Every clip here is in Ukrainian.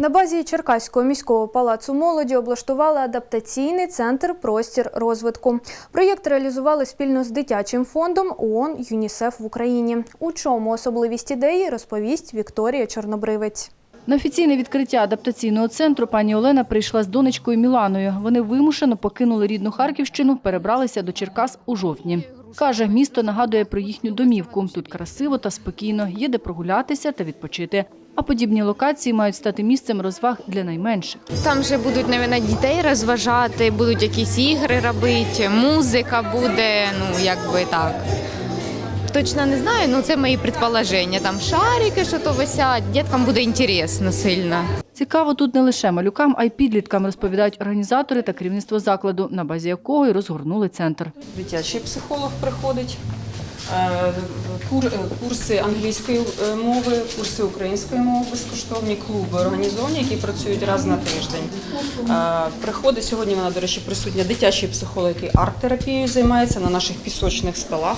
На базі Черкаського міського палацу молоді облаштували адаптаційний центр Простір розвитку. Проєкт реалізували спільно з дитячим фондом ООН ЮНІСЕФ в Україні. У чому особливість ідеї розповість Вікторія Чорнобривець. На офіційне відкриття адаптаційного центру пані Олена прийшла з донечкою Міланою. Вони вимушено покинули рідну Харківщину, перебралися до Черкас у жовтні. Каже, місто нагадує про їхню домівку. Тут красиво та спокійно, є де прогулятися та відпочити. А подібні локації мають стати місцем розваг для найменших. Там же будуть навіть дітей розважати, будуть якісь ігри робити, музика буде, ну якби так. Точно не знаю, ну це мої предположення. Там шарики, що то висять, діткам буде інтересно сильно. Цікаво тут не лише малюкам, а й підліткам, розповідають організатори та керівництво закладу, на базі якого й розгорнули центр. дитячий психолог приходить, е, е, курси англійської е, мови, курси української мови безкоштовні, клуби організовані, які працюють раз на тиждень. Приходить сьогодні. Вона, до речі, присутня дитячий психолог, який арт-терапією займається на наших пісочних столах,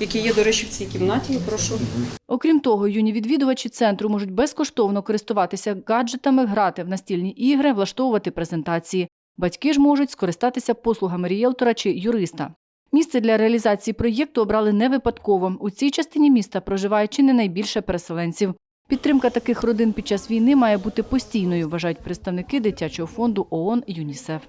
які є, до речі, в цій кімнаті. Прошу. Окрім того, юні відвідувачі центру можуть безкоштовно користуватися гаджетами, грати в настільні ігри, влаштовувати презентації. Батьки ж можуть скористатися послугами рієлтора чи юриста. Місце для реалізації проєкту обрали не випадково. У цій частині міста проживає чи не найбільше переселенців. Підтримка таких родин під час війни має бути постійною, вважають представники дитячого фонду ООН ЮНІСЕФ.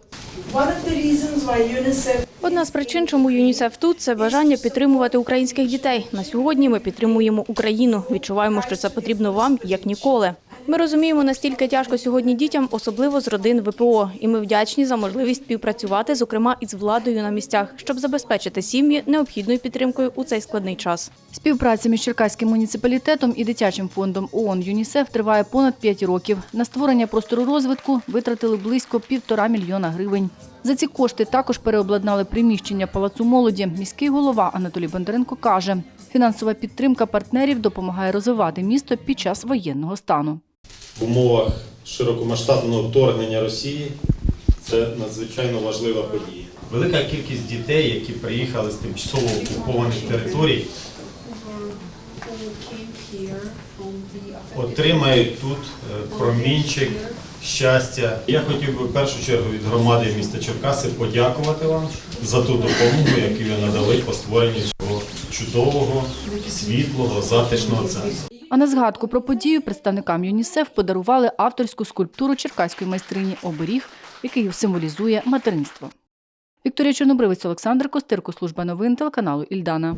Одна з причин, чому ЮНІСЕФ тут, це бажання підтримувати українських дітей. На сьогодні ми підтримуємо Україну. Відчуваємо, що це потрібно вам як ніколи. Ми розуміємо, настільки тяжко сьогодні дітям, особливо з родин ВПО, і ми вдячні за можливість співпрацювати, зокрема із владою на місцях, щоб забезпечити сім'ї необхідною підтримкою у цей складний час. Співпраця між Черкаським муніципалітетом і дитячим фондом ООН ЮНІСЕФ триває понад 5 років. На створення простору розвитку витратили близько півтора мільйона гривень. За ці кошти також переобладнали приміщення Палацу молоді. Міський голова Анатолій Бондаренко каже, фінансова підтримка партнерів допомагає розвивати місто під час воєнного стану. В умовах широкомасштабного вторгнення Росії це надзвичайно важлива подія. Велика кількість дітей, які приїхали з тимчасово окупованих територій, отримають тут е, промінчик щастя. Я хотів би в першу чергу від громади міста Черкаси подякувати вам за ту допомогу, яку ви надали по створенню цього чудового, світлого, затишного центру. А на згадку про подію представникам ЮНІСЕФ подарували авторську скульптуру черкаської майстрині оберіг, який символізує материнство. Вікторія Чорнобривець, Олександр Костирко, служба новин телеканалу Ільдана.